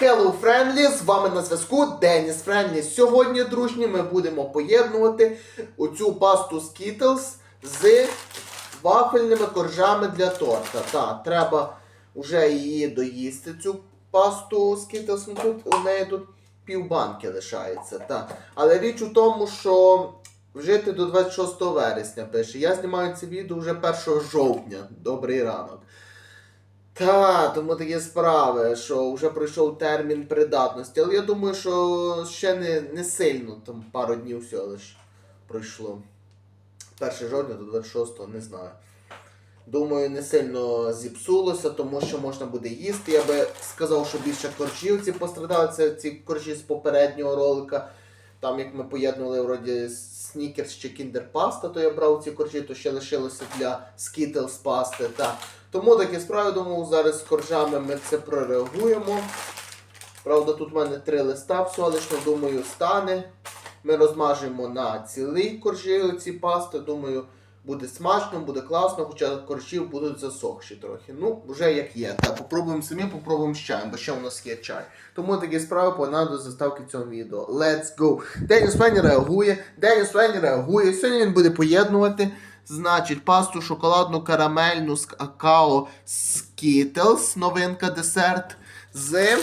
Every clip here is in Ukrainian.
Hello Friendly, з вами на зв'язку Деніс Френлі. Сьогодні, дружні, ми будемо поєднувати оцю пасту Skittles з вафельними коржами для торта. Так, треба вже її доїсти, цю пасту Skittles. Ну, тут у неї тут півбанки лишається. Так. Але річ у тому, що вжити до 26 вересня пише. Я знімаю це відео вже 1 жовтня. Добрий ранок. Та, тому такі справи, що вже пройшов термін придатності. Але я думаю, що ще не, не сильно, там пару днів всього лиш пройшло. 1 жовтня до 26 не знаю. Думаю, не сильно зіпсулося, тому що можна буде їсти. Я би сказав, що більше коржів ці пострадали. Це ці коржі з попереднього ролика. Там як ми поєднували вроді снікерс чи кіндер-паста, то я брав ці коржі, то ще лишилося для Skittles пасти. Та. Тому такі справи, думаю, зараз з коржами ми це прореагуємо. Правда, тут в мене три листа всього думаю, стане. Ми розмажемо на цілий коржі ці пасти. Думаю, буде смачно, буде класно, хоча коржів будуть засохші трохи. Ну, вже як є. Так, попробуємо самі, попробуємо з чаєм, бо ще у нас є чай. Тому такі справи погнали до заставки цього відео. Let's go! Деніс Фені реагує, Деніс Фені реагує. Сьогодні він буде поєднувати. Значить, пасту шоколадну карамельну з какао Skittles, новинка десерт, з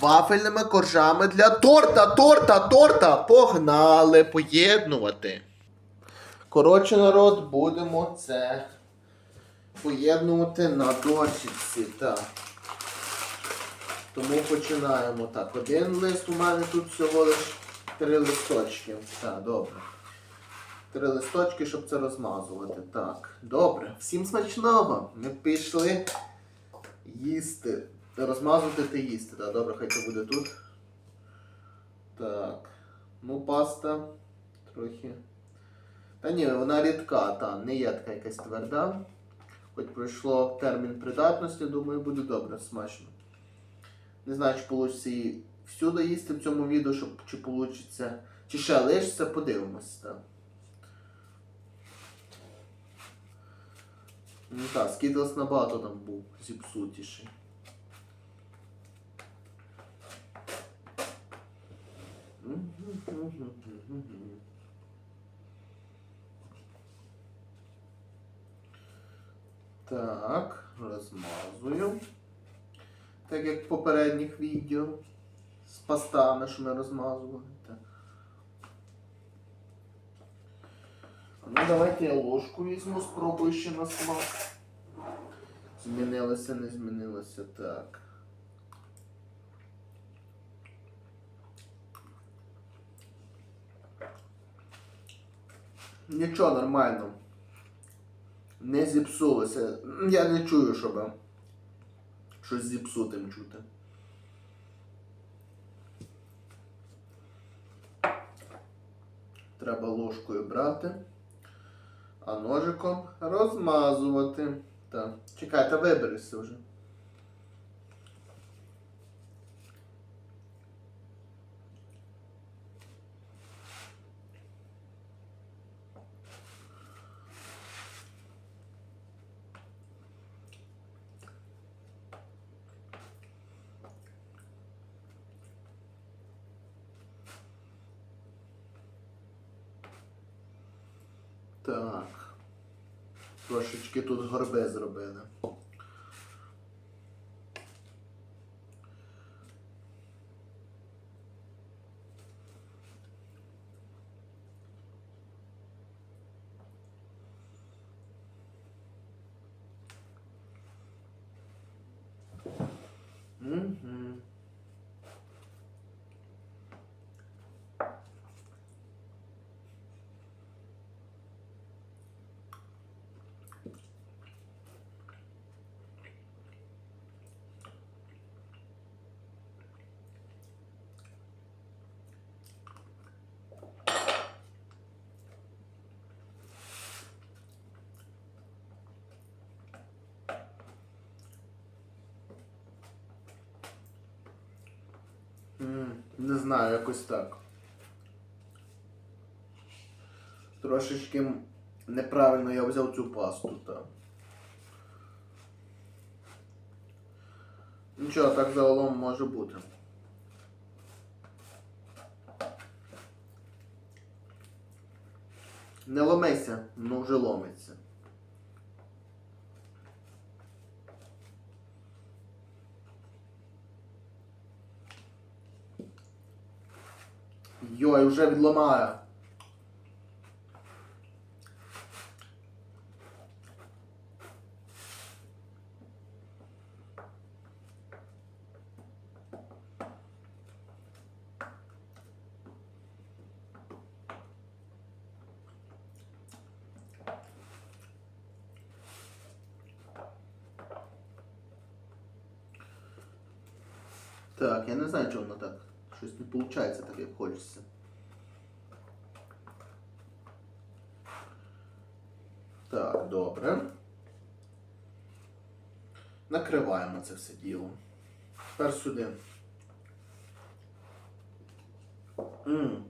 вафельними коржами для торта, торта, торта. Погнали поєднувати. Коротше, народ, будемо це поєднувати на дощечці. Так. Тому починаємо. Так, один лист у мене тут всього лише три листочки. Так, добре. Три листочки, щоб це розмазувати. Так, добре. Всім смачного. Ми пішли їсти. Розмазувати та їсти. Так, добре, хай це буде тут. Так. Ну, паста трохи. Та ні, вона рідка, та, не є така якась тверда. Хоч пройшло термін придатності, думаю, буде добре, смачно. Не знаю, чи вийде її всюди їсти в цьому відео, щоб, чи вийде, чи ще лишиться, подивимось. Так. Ну так, Skittles набагато там був зіпсутіший. Так, розмазую. Так як в попередніх відео з пастами, що ми розмазували. Так. Ну давайте я ложку візьму, спробую ще на смак. Змінилося, не змінилося. Так. Нічого нормально. Не зіпсулося. Я не чую, щоб щось зіпсутим чути. Треба ложкою брати, а ножиком розмазувати. Так. Чекайте, виберися вже. Так. Трошечки тут горби зробили. Угу. М, Не знаю, якось так. Трошечки неправильно я взяв цю пасту, так. Нічого, так загалом може бути. Не ломися, ну вже ломиться. Йой, вже відламає. Так, я не знаю, чого воно так. Щось не виходить так, як хочеться. Так, добре. Накриваємо це все діло. Тепер сюди. М.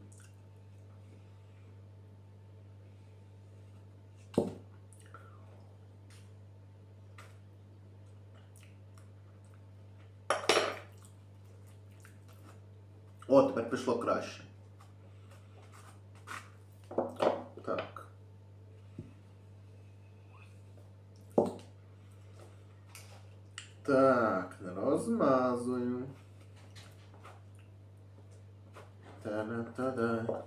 О, тепер пішло краще. Так. Так, розмазую. Та-да-та-да.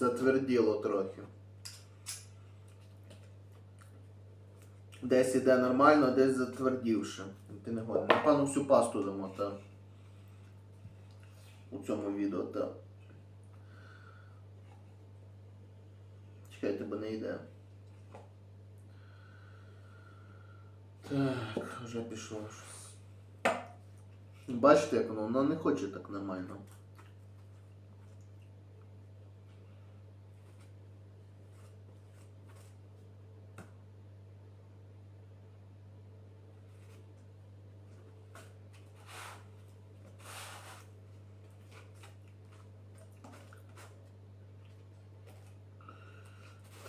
Затверділо трохи. Десь іде нормально, а десь затвердівше. Ти не годен. Напевно, всю пасту дамо, та. У цьому відео, та. Чекайте, бо не йде. Так, вже пішло. Бачите, як воно? Воно не хоче так нормально.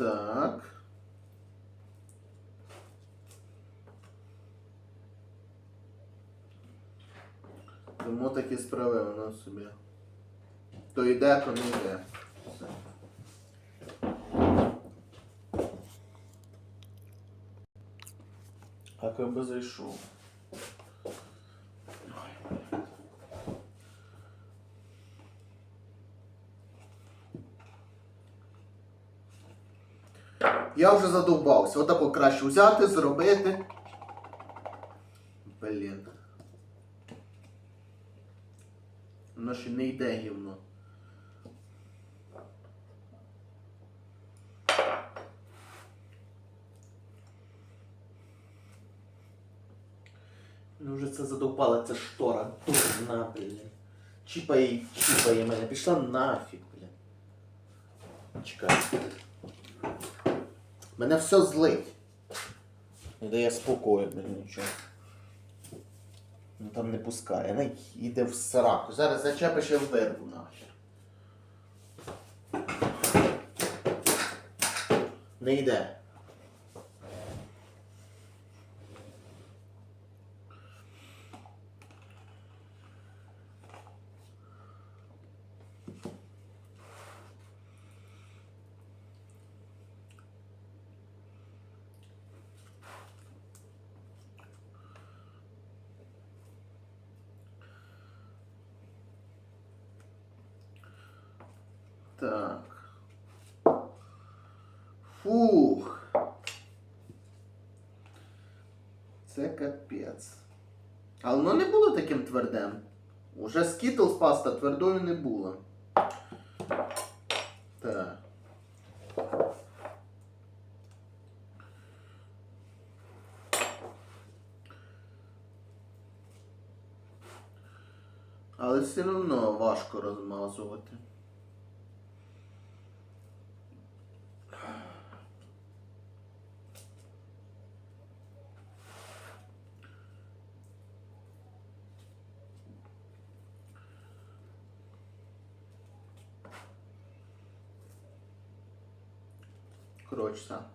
Так. Тому такі справи воно собі. То йде, то не йде. Все. А як би зайшов. Я вже задовбався. Отако краще взяти, зробити. Блін. Воно не йде гівно. Ну вже це задовбала, ця штора. Дурна, блін. Чіпає, чіпає мене. Пішла нафіг, блін. Чекай. Мене все злить. Не дає спокою, блін, нічого. Ну там не пускає, не йде в сраку. Зараз зачепиш і вирву нахер. Не йде. Так. Фух. Це капець. Але воно не було таким твердим. Уже Skittles паста твердою не була. Так. Але все одно важко розмазувати. Коротше, все.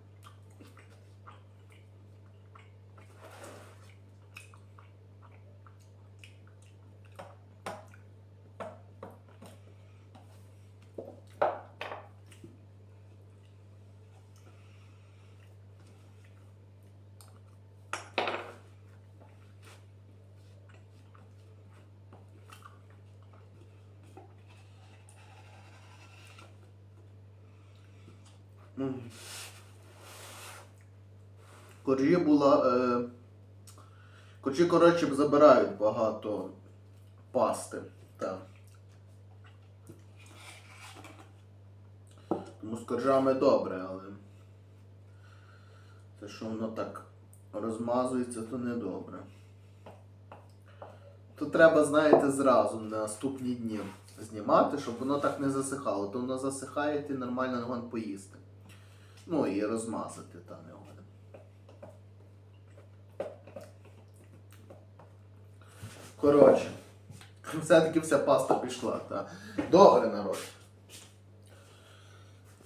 М. Коржі була. Е... Коржі, коротше, забирають багато пасти. Так. Тому з коржами добре, але. Те, що воно так розмазується, то не добре. То треба, знаєте, зразу на наступні дні знімати, щоб воно так не засихало. То воно засихає, ти нормально нагон поїсти. Ну і розмазати та не годен. Коротше, все-таки вся паста пішла, та. Добре, народ.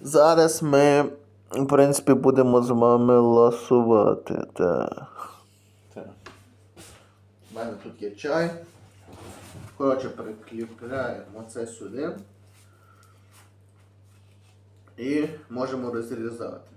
Зараз ми, в принципі, будемо з вами ласувати. Так. У мене тут є чай. Коротше, прикріпляємо це сюди. І можемо розрізати.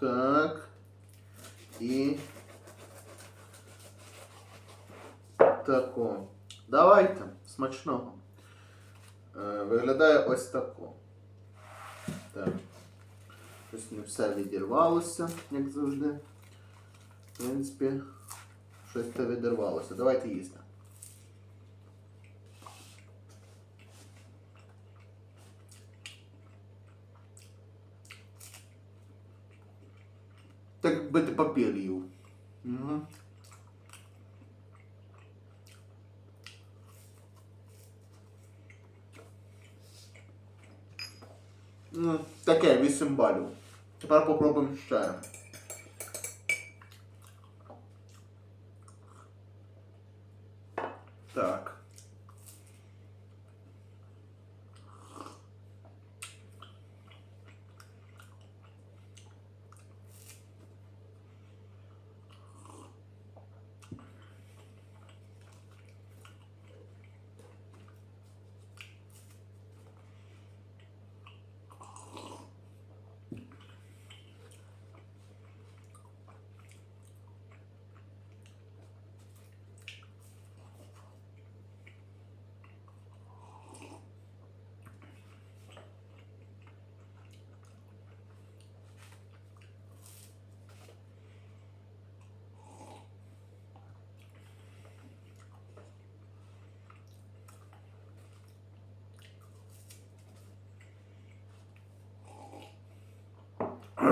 Так. І тако. Давайте, смачного. Е, виглядає ось тако. Так. Щось не все відірвалося, як завжди. В принципі, щось те відірвалося. Давайте їсти. Так якби ти папір їв. Угу. Таке, 8 балів. Тепер попробуємо з чаєм. Так. Ну,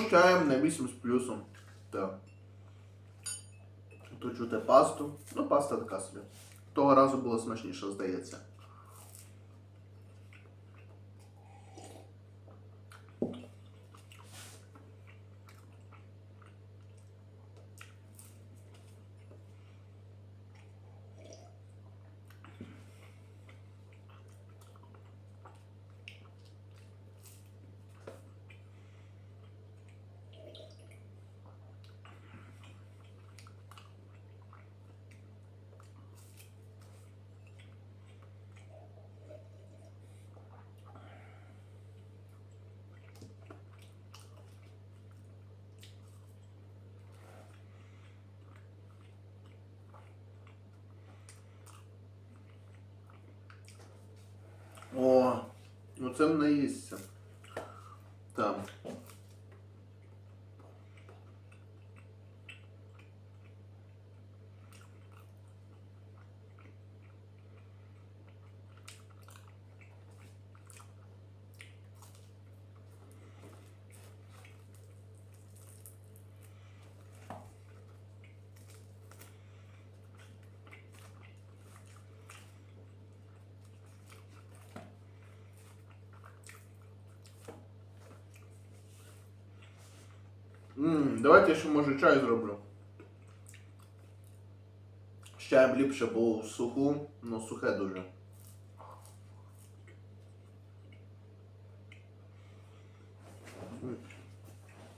з чаєм на 8 з плюсом. Так. Тут чути пасту. Ну, паста така собі. Того разу було смачніше, здається. О, ну це наїсться. Там. М, давайте я ще може чай зроблю. З чаєм ліпше, бо суху, ну сухе дуже.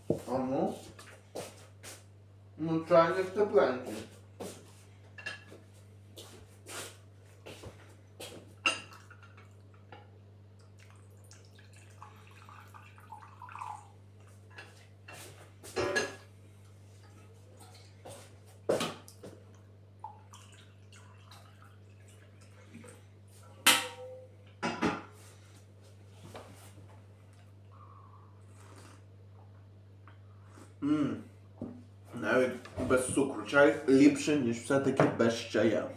А ну. Ну, чайник тепленький. Ммм. Навіть без цукру чай ліпше, ніж все-таки без чая.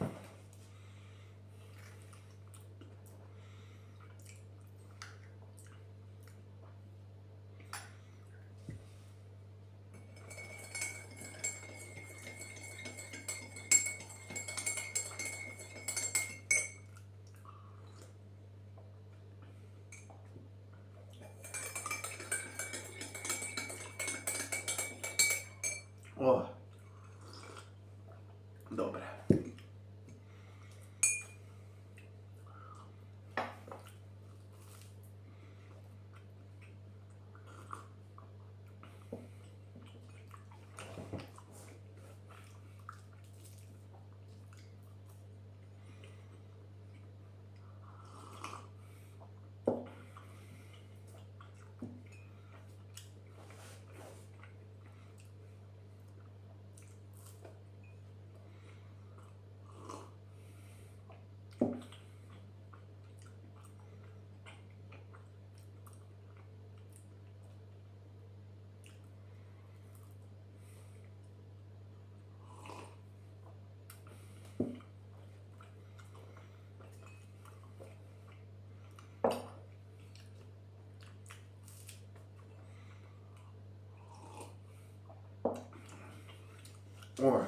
О. Добре. Ой.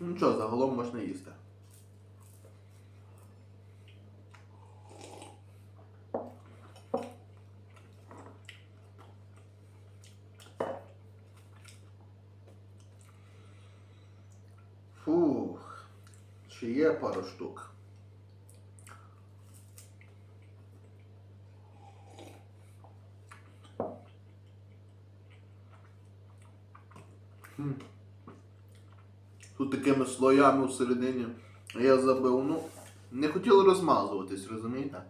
Ну що, загалом можна їсти. Фух. Ще є пару штук. Такими слоями всередині. Я забив, ну, не хотіли розмазуватись, розумієте?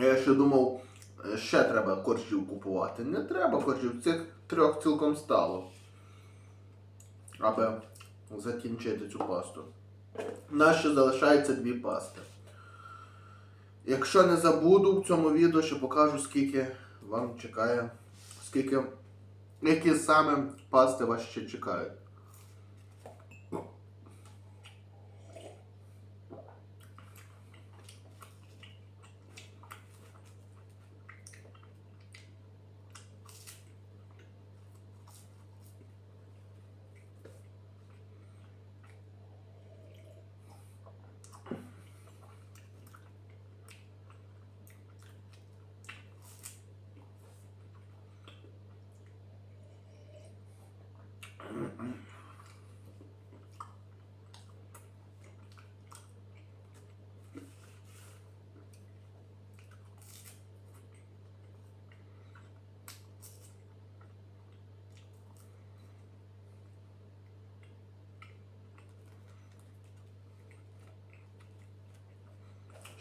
Я ще думав, ще треба коржів купувати. Не треба коржів, цих трьох цілком стало. Аби закінчити цю пасту. Ще залишається дві пасти. Якщо не забуду в цьому відео, ще покажу, скільки вам чекає, скільки, які саме пасти вас ще чекають.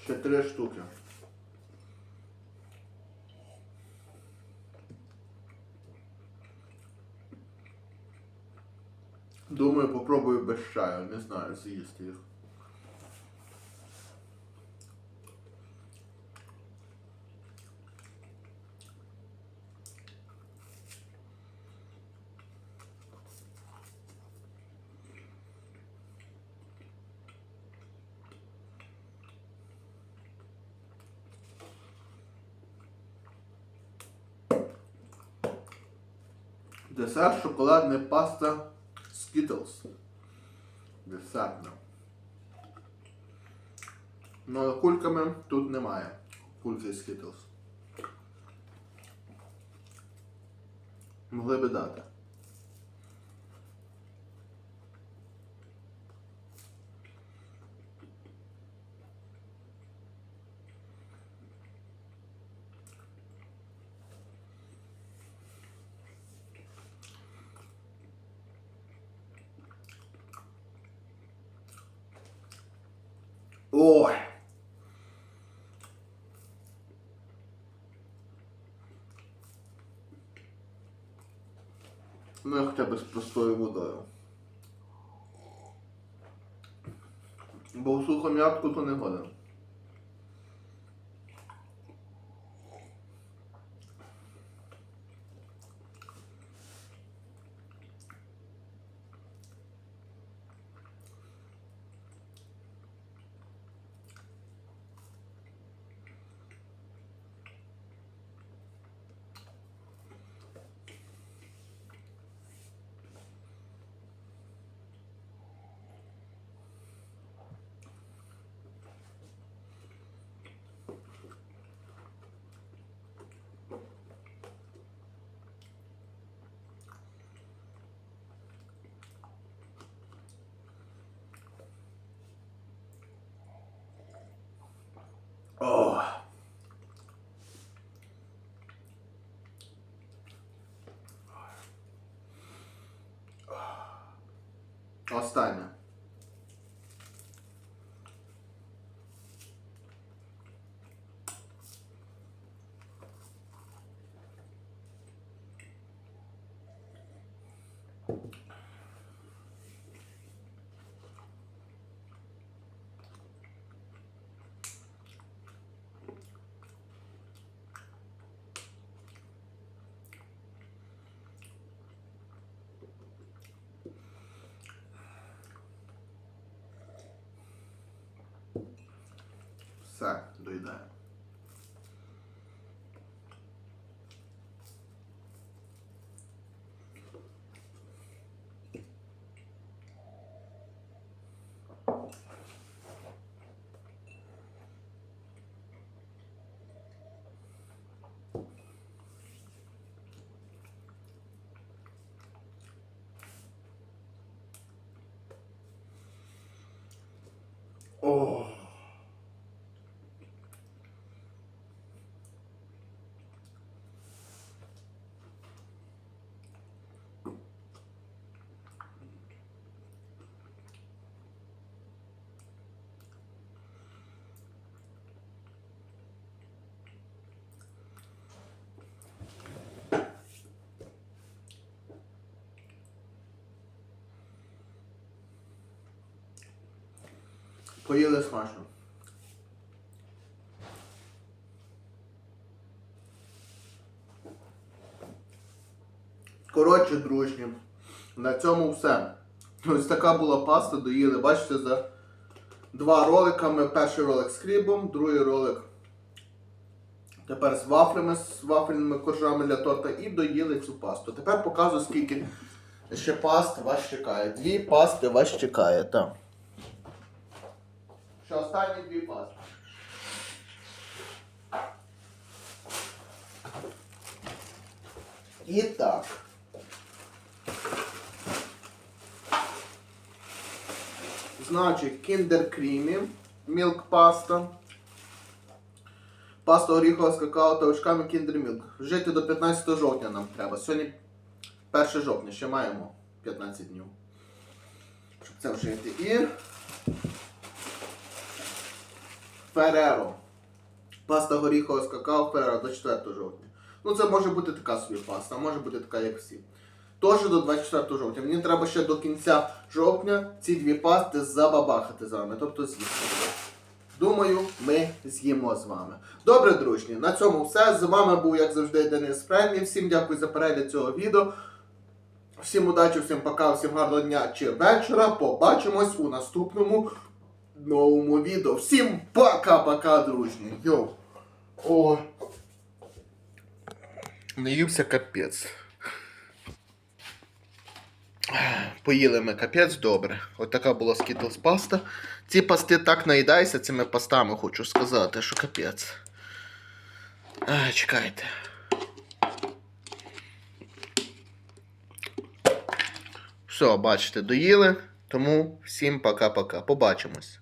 Ще три штуки. Думаю, попробую без чаю, не знаю, з'їсти їх. Десерт шоколадна паста Skittles. Десертна. Ну, кульками тут немає. Кульки Skittles. Могли би дати. Ой. Ну, я хоча б з простою водою. Бо в сухом'ятку то не годен. Останнє. Все, доїдаю. Поїли смачно. Коротше, дружні, на цьому все. Ось така була паста, доїли, бачите, за два ролика. Ми перший ролик з хлібом, другий ролик тепер з вафлями, з вафельними коржами для торта і доїли цю пасту. Тепер показую, скільки ще паст вас чекає. Дві пасти вас чекає, так. Ще останні дві пасти. І так. Значить, Kinder Creamy, Milk Pasta, паста оріхова з какао та очками Kinder Milk. Жити до 15 жовтня нам треба. Сьогодні 1 жовтня, ще маємо 15 днів. Щоб це вжити. І Фереро. Паста горіхова з какао Фереро до 4 жовтня. Ну це може бути така собі паста, може бути така, як всі. Теж до 24 жовтня. Мені треба ще до кінця жовтня ці дві пасти забабахати з вами, тобто з'їсти. Думаю, ми з'їмо з вами. Добре, дружні, на цьому все. З вами був, як завжди, Денис Френлі. Всім дякую за перегляд цього відео. Всім удачі, всім пока, всім гарного дня чи вечора. Побачимось у наступному новому відео. Всім пока-пока, дружні. Йоу. Ой. Наївся капець. Поїли ми капець добре. От така була Skittles паста. Ці пасти так наїдайся цими пастами, хочу сказати, що капець. А, чекайте. Все, бачите, доїли. Тому всім пока-пока. Побачимось.